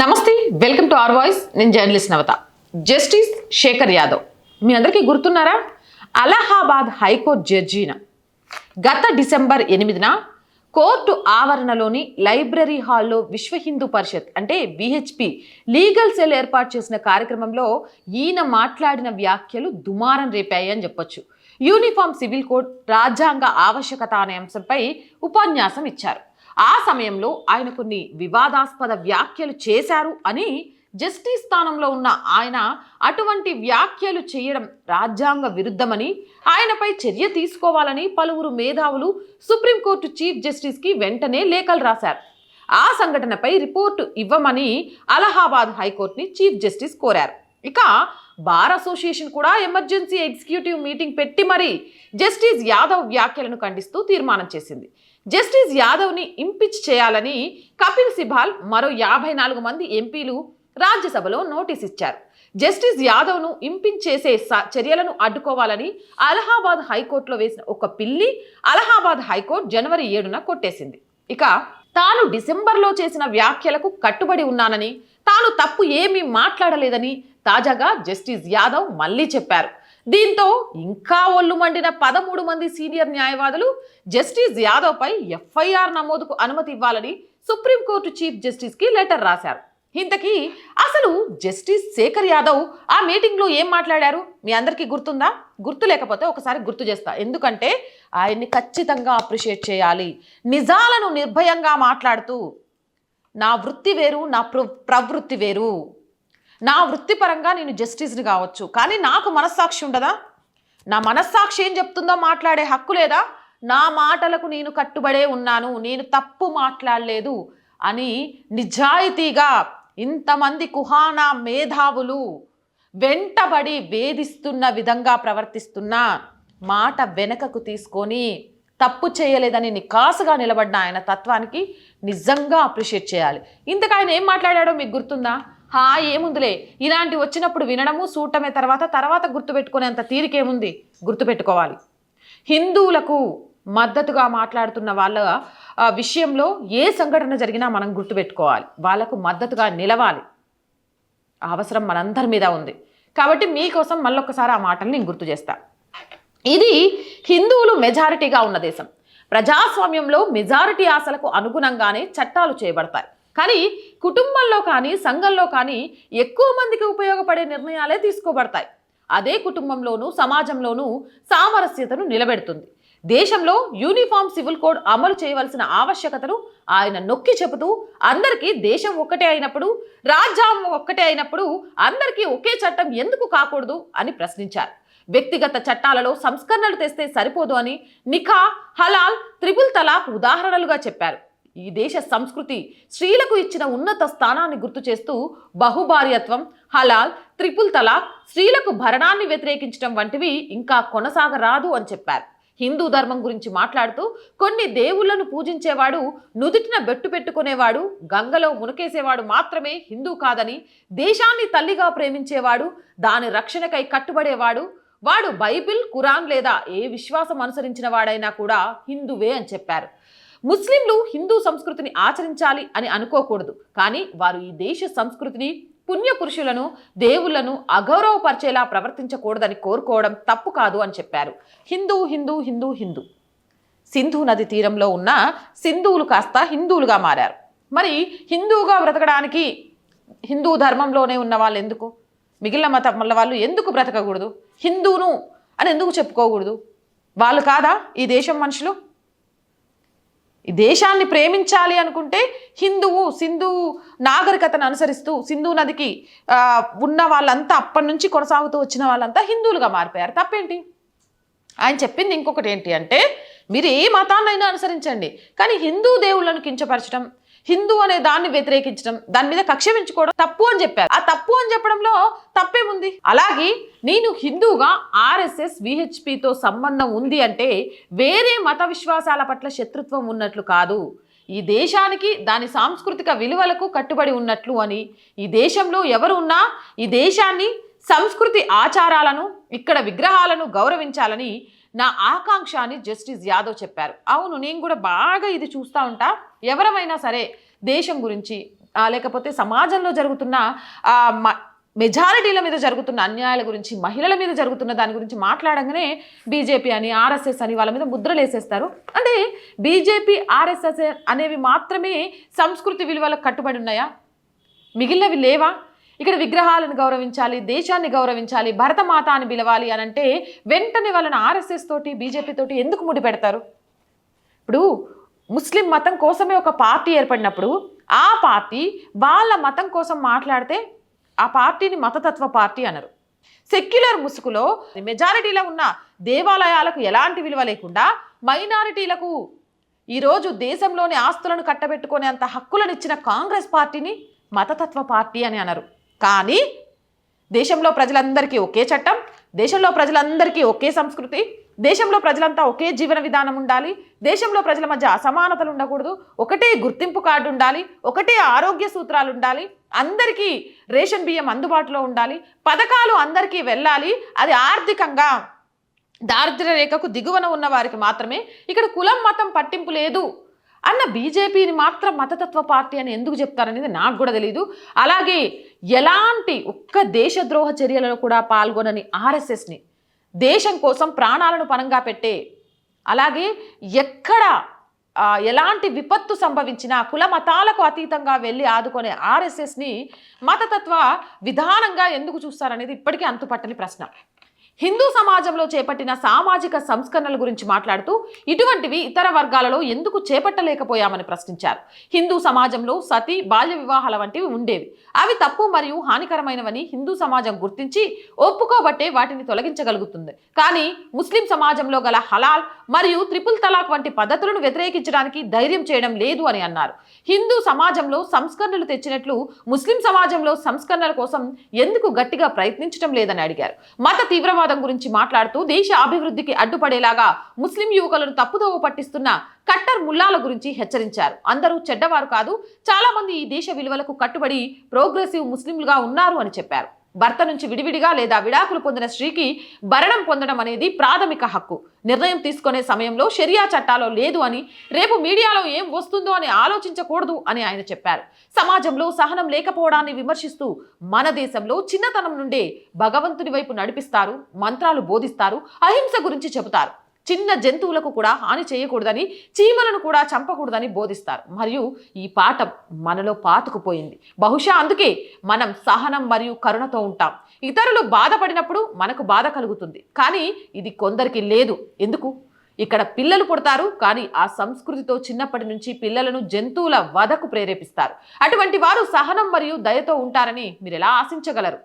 నమస్తే welcome to R voice. నేను journalist Navata. Justice Shekhar Yadav. మీ అందరికీ గుర్తున్నారా? అలహాబాద్ హైకోర్టు జడ్జిన గత డిసెంబర్ ఎనిమిదిన కోర్టు ఆవరణలోని లైబ్రరీ హాల్లో విశ్వ హిందూ పరిషత్ అంటే విహెచ్పి లీగల్ సెల్ ఏర్పాటు చేసిన కార్యక్రమంలో ఈయన మాట్లాడిన వ్యాఖ్యలు దుమారం రేపాయి అని చెప్పొచ్చు. యూనిఫామ్ సివిల్ కోడ్ రాజ్యాంగ ఆవశ్యకత అనే అంశంపై ఉపన్యాసం ఇచ్చారు. ఆ సమయంలో ఆయన కొన్ని వివాదాస్పద వ్యాఖ్యలు చేశారు అని జస్టిస్ స్థానంలో ఉన్న ఆయన అటువంటి వ్యాఖ్యలు చేయడం రాజ్యాంగ విరుద్ధమని ఆయనపై చర్య తీసుకోవాలని పలువురు మేధావులు సుప్రీంకోర్టు చీఫ్ జస్టిస్కి వెంటనే లేఖలు రాశారు. ఆ సంఘటనపై రిపోర్టు ఇవ్వమని అలహాబాద్ హైకోర్టుని చీఫ్ జస్టిస్ కోరారు. ఇక బార్ అసోసియేషన్ కూడా ఎమర్జెన్సీ ఎగ్జిక్యూటివ్ మీటింగ్ పెట్టి మరీ జస్టిస్ యాదవ్ వ్యాఖ్యలను ఖండిస్తూ తీర్మానం చేసింది. జస్టిస్ యాదవ్ని ఇంపిచ్ చేయాలని కపిల్ సిబాల్ మరో యాభై నాలుగు మంది ఎంపీలు రాజ్యసభలో నోటీస్ ఇచ్చారు. జస్టిస్ యాదవ్ను ఇంపించ్ చేసే చర్యలను అడ్డుకోవాలని అలహాబాద్ హైకోర్టులో వేసిన ఒక పిల్లి అలహాబాద్ హైకోర్టు జనవరి ఏడున కొట్టేసింది. ఇక తాను డిసెంబర్లో చేసిన వ్యాఖ్యలకు కట్టుబడి ఉన్నానని తాను తప్పు ఏమీ మాట్లాడలేదని తాజాగా జస్టిస్ యాదవ్ మళ్ళీ చెప్పారు. దీంతో ఇంకా ఒళ్ళు మండిన పదమూడు మంది సీనియర్ న్యాయవాదులు జస్టిస్ యాదవ్పై ఎఫ్ఐఆర్ నమోదుకు అనుమతి ఇవ్వాలని సుప్రీంకోర్టు చీఫ్ జస్టిస్కి లెటర్ రాశారు. ఇంతకీ అసలు జస్టిస్ శేఖర్ యాదవ్ ఆ మీటింగ్లో ఏం మాట్లాడారు? మీ అందరికీ గుర్తుందా? గుర్తు లేకపోతే ఒకసారి గుర్తు చేస్తా. ఎందుకంటే ఆయన్ని ఖచ్చితంగా అప్రిషియేట్ చేయాలి. నిజాలను నిర్భయంగా మాట్లాడుతూ నా వృత్తి వేరు నా ప్ర ప్రవృత్తి వేరు. నా వృత్తిపరంగా నేను జస్టిస్ని కావచ్చు. కానీ నాకు మనస్సాక్షి ఉండదా? నా మనస్సాక్షి ఏం చెప్తుందో మాట్లాడే హక్కు లేదా? నా మాటలకు నేను కట్టుబడే ఉన్నాను నేను తప్పు మాట్లాడలేదు అని నిజాయితీగా ఇంతమంది కుహానా మేధావులు వెంటబడి వేధిస్తున్న విధంగా ప్రవర్తిస్తున్న మాట వెనకకు తీసుకొని తప్పు చేయలేదని నికాసుగా నిలబడిన ఆయన తత్వానికి నిజంగా అప్రిషియేట్ చేయాలి. ఇంతకు ఆయన ఏం మాట్లాడాడో మీకు గుర్తుందా? హా ఏముందిలే. ఇలాంటి వచ్చినప్పుడు వినడము చూడటమే తర్వాత తర్వాత గుర్తుపెట్టుకునేంత తీరికేముంది? గుర్తుపెట్టుకోవాలి. హిందువులకు మద్దతుగా మాట్లాడుతున్న వాళ్ళ విషయంలో ఏ సంఘటన జరిగినా మనం గుర్తుపెట్టుకోవాలి. వాళ్ళకు మద్దతుగా నిలవాలి. అవసరం మనందరి మీద ఉంది. కాబట్టి మీకోసం మళ్ళొక్కసారి ఆ మాటలు నేను గుర్తు చేస్తా. ఇది హిందువులు మెజారిటీగా ఉన్న దేశం. ప్రజాస్వామ్యంలో మెజారిటీ ఆశలకు అనుగుణంగానే చట్టాలు చేయబడతాయి. కానీ కుటుంబంలో కానీ సంఘంలో కానీ ఎక్కువ మందికి ఉపయోగపడే నిర్ణయాలే తీసుకోబడతాయి. అదే కుటుంబంలోనూ సమాజంలోనూ సామరస్యతను నిలబెడుతుంది. దేశంలో యూనిఫామ్ సివిల్ కోడ్ అమలు చేయవలసిన ఆవశ్యకతను ఆయన నొక్కి చెబుతూ అందరికీ దేశం ఒక్కటే అయినప్పుడు రాజ్యాంగం ఒక్కటే అయినప్పుడు అందరికీ ఒకే చట్టం ఎందుకు కాకూడదు అని ప్రశ్నించారు. వ్యక్తిగత చట్టాలలో సంస్కరణలు తెస్తే సరిపోదు అని నిఖా హలాల్ త్రిపుల్ తలాక్ ఉదాహరణలుగా చెప్పారు. ఈ దేశ సంస్కృతి స్త్రీలకు ఇచ్చిన ఉన్నత స్థానాన్ని గుర్తు చేస్తూ బహుభార్యత్వం హలాల్ త్రిపుల్ తలాక్ స్త్రీలకు భరణాన్ని వ్యతిరేకించడం వంటివి ఇంకా కొనసాగరాదు అని చెప్పారు. హిందూ ధర్మం గురించి మాట్లాడుతూ కొన్ని దేవుళ్ళను పూజించేవాడు నుదుటిన బెట్టు పెట్టుకునేవాడు గంగలో మునకేసేవాడు మాత్రమే హిందూ కాదని దేశాన్ని తల్లిగా ప్రేమించేవాడు దాని రక్షణకై కట్టుబడేవాడు వాడు బైబిల్ ఖురాన్ లేదా ఏ విశ్వాసం అనుసరించిన వాడైనా కూడా హిందువే అని చెప్పారు. ముస్లింలు హిందూ సంస్కృతిని ఆచరించాలి అని అనుకోకూడదు. కానీ వారు ఈ దేశ సంస్కృతిని పుణ్యపురుషులను దేవుళ్ళను అగౌరవపరిచేలా ప్రవర్తించకూడదని కోరుకోవడం తప్పు కాదు అని చెప్పారు. హిందూ హిందూ హిందూ హిందూ. సింధు నది తీరంలో ఉన్న సింధువులు కాస్త హిందువులుగా మారారు. మరి హిందువుగా బ్రతకడానికి హిందూ ధర్మంలోనే ఉన్న వాళ్ళు ఎందుకు మిగిలిన మతం వల్ల వాళ్ళు ఎందుకు బ్రతకకూడదు? హిందూను అని ఎందుకు చెప్పుకోకూడదు? వాళ్ళు కాదా ఈ దేశం మనుషులు? ఈ దేశాన్ని ప్రేమించాలి అనుకుంటే హిందువు సింధు నాగరికతను అనుసరిస్తూ సింధు నదికి ఉన్న వాళ్ళంతా అప్పటి నుంచి కొనసాగుతూ వచ్చిన వాళ్ళంతా హిందువులుగా మారిపోయారు. తప్పేంటి? ఆయన చెప్పింది ఇంకొకటి ఏంటి అంటే మీరు ఏ మతాన్నైనా అనుసరించండి కానీ హిందూ దేవుళ్ళను కించపరచడం హిందూ అనే దాన్ని వ్యతిరేకించడం దాని మీద కక్ష పెంచుకోవడం తప్పు అని చెప్పారు. ఆ తప్పు అని చెప్పడంలో తప్పేముంది? అలాగే నేను హిందూగా ఆర్ఎస్ఎస్ విహెచ్పితో సంబంధం ఉంది అంటే వేరే మత విశ్వాసాల పట్ల శత్రుత్వం ఉన్నట్లు కాదు. ఈ దేశానికి దాని సాంస్కృతిక విలువలకు కట్టుబడి ఉన్నట్లు అని. ఈ దేశంలో ఎవరు ఉన్నా ఈ దేశాన్ని సంస్కృతి ఆచారాలను ఇక్కడ విగ్రహాలను గౌరవించాలని నా ఆకాంక్ష అని జస్టిస్ యాదవ్ చెప్పారు. అవును నేను కూడా బాగా ఇది చూస్తూ ఉంటా. ఎవరమైనా సరే దేశం గురించి లేకపోతే సమాజంలో జరుగుతున్న మ- మెజారిటీల మీద జరుగుతున్న అన్యాయాల గురించి మహిళల మీద జరుగుతున్న దాని గురించి మాట్లాడగానే బీజేపీ అని ఆర్ఎస్ఎస్ అని వాళ్ళ మీద ముద్రలేసేస్తారు అంటే బీజేపీ ఆర్ఎస్ఎస్ అనేవి మాత్రమే సంస్కృతి విలువలకు కట్టుబడి ఉన్నాయా? మిగిలినవి లేవా? ఇక్కడ విగ్రహాలను గౌరవించాలి దేశాన్ని గౌరవించాలి భరతమాత అని పిలవాలి అని అంటే వెంటనే వాళ్ళని ఆర్ఎస్ఎస్ తోటి బీజేపీ తోటి ఎందుకు ముడి పెడతారు? ఇప్పుడు ముస్లిం మతం కోసమే ఒక పార్టీ ఏర్పడినప్పుడు ఆ పార్టీ వాళ్ళ మతం కోసం మాట్లాడితే ఆ పార్టీని మతతత్వ పార్టీ అనరు. సెక్యులర్ ముసుగులో మెజారిటీలో ఉన్న దేవాలయాలకు ఎలాంటి విలువ లేకుండా మైనారిటీలకు ఈరోజు దేశంలోని ఆస్తులను కట్టబెట్టుకునే అంత హక్కులను ఇచ్చిన కాంగ్రెస్ పార్టీని మతతత్వ పార్టీ అని అనరు. కానీ దేశంలో ప్రజలందరికీ ఒకే చట్టం దేశంలో ప్రజలందరికీ ఒకే సంస్కృతి దేశంలో ప్రజలంతా ఒకే జీవన విధానం ఉండాలి దేశంలో ప్రజల మధ్య అసమానతలు ఉండకూడదు ఒకటే గుర్తింపు కార్డు ఉండాలి ఒకటే ఆరోగ్య సూత్రాలు ఉండాలి అందరికీ రేషన్ బియ్యం అందుబాటులో ఉండాలి పథకాలు అందరికీ వెళ్ళాలి అది ఆర్థికంగా దారిద్ర్య రేఖకు దిగువన ఉన్న వారికి మాత్రమే. ఇక్కడ కులం మతం పట్టింపు లేదు. అన్న బీజేపీని మాత్రం మతతత్వ పార్టీ అని ఎందుకు చెప్తారనేది నాకు కూడా తెలియదు అలాగే ఎలాంటి ఒక్క దేశద్రోహ చర్యలలో కూడా పాల్గొనని ఆర్ఎస్ఎస్ని దేశం కోసం ప్రాణాలను పనంగా పెట్టే అలాగే ఎక్కడ ఎలాంటి విపత్తు సంభవించినా కుల మతాలకు అతీతంగా వెళ్ళి ఆదుకునే ఆర్ఎస్ఎస్ని మతతత్వ విధానంగా ఎందుకు చూస్తారనేది ఇప్పటికీ అంతుపట్టని ప్రశ్న. హిందూ సమాజంలో చేపట్టిన సామాజిక సంస్కరణల గురించి మాట్లాడుతూ ఇటువంటివి ఇతర వర్గాలలో ఎందుకు చేపట్టలేకపోయామని ప్రశ్నించారు. హిందూ సమాజంలో సతీ బాల్య వివాహాల వంటివి ఉండేవి. అవి తప్పు మరియు హానికరమైనవని హిందూ సమాజం గుర్తించి ఒప్పుకోబట్టే వాటిని తొలగించగలుగుతుంది. కానీ ముస్లిం సమాజంలో గల హలాల్ మరియు త్రిపుల్ తలాక్ వంటి పద్ధతులను వ్యతిరేకించడానికి ధైర్యం చేయడం లేదు అని అన్నారు. హిందూ సమాజంలో సంస్కరణలు తెచ్చినట్లు ముస్లిం సమాజంలో సంస్కరణల కోసం ఎందుకు గట్టిగా ప్రయత్నించడం లేదని అడిగారు. మత తీవ్రవాద గురించి మాట్లాడుతూ దేశ అభివృద్ధికి అడ్డుపడేలాగా ముస్లిం యువకులను తప్పుదోవ పట్టిస్తున్న కట్టర్ ముల్లాల గురించి హెచ్చరించారు. అందరూ చెడ్డవారు కాదు చాలా మంది ఈ దేశ విలువలకు కట్టుబడి ప్రోగ్రెసివ్ ముస్లింలుగా ఉన్నారు అని చెప్పారు. భర్త నుంచి విడివిడిగా లేదా విడాకులు పొందిన స్త్రీకి భరణం పొందడం అనేది ప్రాథమిక హక్కు. నిర్ణయం తీసుకునే సమయంలో షరియా చట్టాలో లేదు అని రేపు మీడియాలో ఏం వస్తుందో అని ఆలోచించకూడదు అని ఆయన చెప్పారు. సమాజంలో సహనం లేకపోవడాన్ని విమర్శిస్తూ మన దేశంలో చిన్నతనం నుండే భగవంతుని వైపు నడిపిస్తారు మంత్రాలు బోధిస్తారు అహింస గురించి చెబుతారు. చిన్న జంతువులకు కూడా హాని చేయకూడదని చీమలను కూడా చంపకూడదని బోధిస్తారు. మరియు ఈ పాఠం మనలో పాతుకుపోయింది. బహుశా అందుకే మనం సహనం మరియు కరుణతో ఉంటాం. ఇతరులు బాధపడినప్పుడు మనకు బాధ కలుగుతుంది. కానీ ఇది కొందరికి లేదు. ఎందుకు? ఇక్కడ పిల్లలు పుడతారు కానీ ఆ సంస్కృతితో చిన్నప్పటి నుంచి పిల్లలను జంతువుల వధకు ప్రేరేపిస్తారు. అటువంటి వారు సహనం మరియు దయతో ఉంటారని మీరు ఎలా ఆశించగలరు?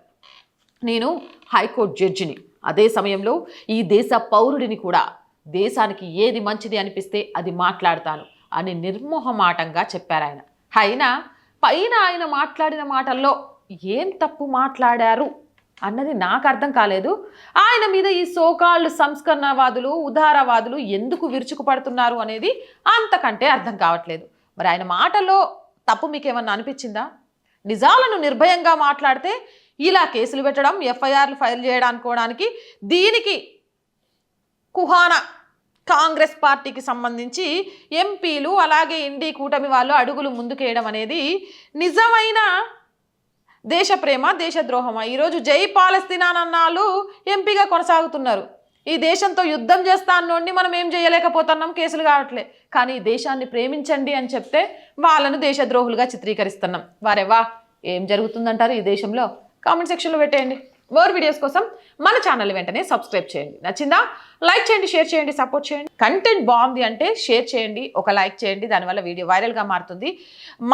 నేను హైకోర్టు జడ్జిని. అదే సమయంలో ఈ దేశ పౌరుడిని కూడా దేశానికి ఏది మంచిది అనిపిస్తే అది మాట్లాడతాను అని నిర్మోహమాటంగా చెప్పారు ఆయన. అయినా పైన ఆయన మాట్లాడిన మాటల్లో ఏం తప్పు మాట్లాడారు అన్నది నాకు అర్థం కాలేదు. ఆయన మీద ఈ సోకాళ్ళు సంస్కరణవాదులు ఉదారవాదులు ఎందుకు విరుచుకుపడుతున్నారు అనేది అంతకంటే అర్థం కావట్లేదు. మరి ఆయన మాటల్లో తప్పు మీకు ఏమన్నా అనిపించిందా? నిజాలను నిర్భయంగా మాట్లాడితే ఇలా కేసులు పెట్టడం ఎఫ్ఐఆర్లు ఫైల్ చేయడానుకోవడానికి దీనికి కుహాన కాంగ్రెస్ పార్టీకి సంబంధించి ఎంపీలు అలాగే ఇండి కూటమి వాళ్ళు అడుగులు ముందుకేయడం అనేది నిజమైన దేశ ప్రేమ దేశద్రోహమా ఈరోజు జై పాలస్తీనానన్నాళ్ళు ఎంపీగా కొనసాగుతున్నారు. ఈ దేశంతో యుద్ధం చేస్తా అన్నోడిని మనం ఏం చేయలేకపోతున్నాం? కేసులు కావట్లే. కానీ ఈ దేశాన్ని ప్రేమించండి అని చెప్తే వాళ్ళను దేశద్రోహులుగా చిత్రీకరిస్తున్నాం. వారెవా ఏం జరుగుతుందంటారు ఈ దేశంలో? కామెంట్ సెక్షన్లో పెట్టేయండి. మోర్ వీడియోస్ కోసం మన ఛానల్ వెంటనే సబ్స్క్రైబ్ చేయండి. నచ్చిందా? లైక్ చేయండి షేర్ చేయండి సపోర్ట్ చేయండి. కంటెంట్ బాగుంది అంటే షేర్ చేయండి ఒక లైక్ చేయండి దానివల్ల వీడియో వైరల్గా మారుతుంది.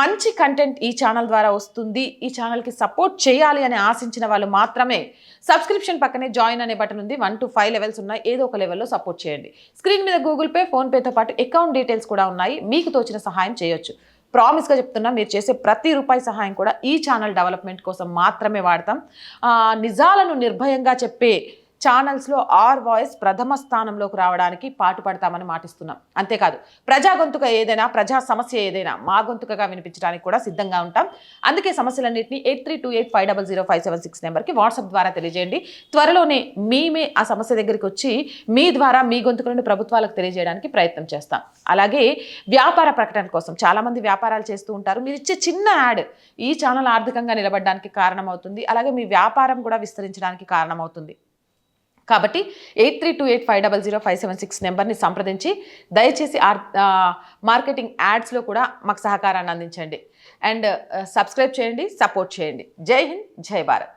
మంచి కంటెంట్ ఈ ఛానల్ ద్వారా వస్తుంది. ఈ ఛానల్కి సపోర్ట్ చేయాలి అని ఆశించిన వాళ్ళు మాత్రమే సబ్స్క్రిప్షన్ పక్కనే జాయిన్ అనే బటన్ ఉంది. వన్ టు ఫైవ్ లెవెల్స్ ఉన్నాయి. ఏదో ఒక లెవెల్లో సపోర్ట్ చేయండి. స్క్రీన్ మీద గూగుల్ పే ఫోన్పేతో పాటు అకౌంట్ డీటెయిల్స్ కూడా ఉన్నాయి. మీకు తోచిన సహాయం చేయొచ్చు. ప్రామిస్గా చెప్తున్నా మీరు చేసే ప్రతి రూపాయి సహాయం కూడా ఈ ఛానల్ డెవలప్మెంట్ కోసం మాత్రమే వాడతాం. నిజాలను నిర్భయంగా చెప్పే ఛానల్స్లో ఆర్ వాయిస్ ప్రథమ స్థానంలోకి రావడానికి పాటుపడతామని మాటిస్తున్నాం. అంతేకాదు ప్రజా గొంతుక ఏదైనా ప్రజా సమస్య ఏదైనా మా గొంతుకగా వినిపించడానికి కూడా సిద్ధంగా ఉంటాం. అందుకే సమస్యలన్నింటినీ eight three two eight five double zero five seven six నెంబర్కి వాట్సాప్ ద్వారా తెలియజేయండి. త్వరలోనే మేమే ఆ సమస్య దగ్గరికి వచ్చి మీ ద్వారా మీ గొంతుకులను ప్రభుత్వాలకు తెలియజేయడానికి ప్రయత్నం చేస్తాం. అలాగే వ్యాపార ప్రకటన కోసం చాలామంది వ్యాపారాలు చేస్తూ ఉంటారు. మీరు ఇచ్చే చిన్న యాడ్ ఈ ఛానల్ ఆర్థికంగా నిలబడడానికి కారణమవుతుంది. అలాగే మీ వ్యాపారం కూడా విస్తరించడానికి కారణమవుతుంది. కాబట్టి eight three two eight five double zero five seven six నెంబర్ని సంప్రదించి దయచేసి ఆర్ మార్కెటింగ్ యాడ్స్లో కూడా మాకు సహకారాన్ని అందించండి. అండ్ సబ్స్క్రైబ్ చేయండి సపోర్ట్ చేయండి. జై హింద్ జై భారత్.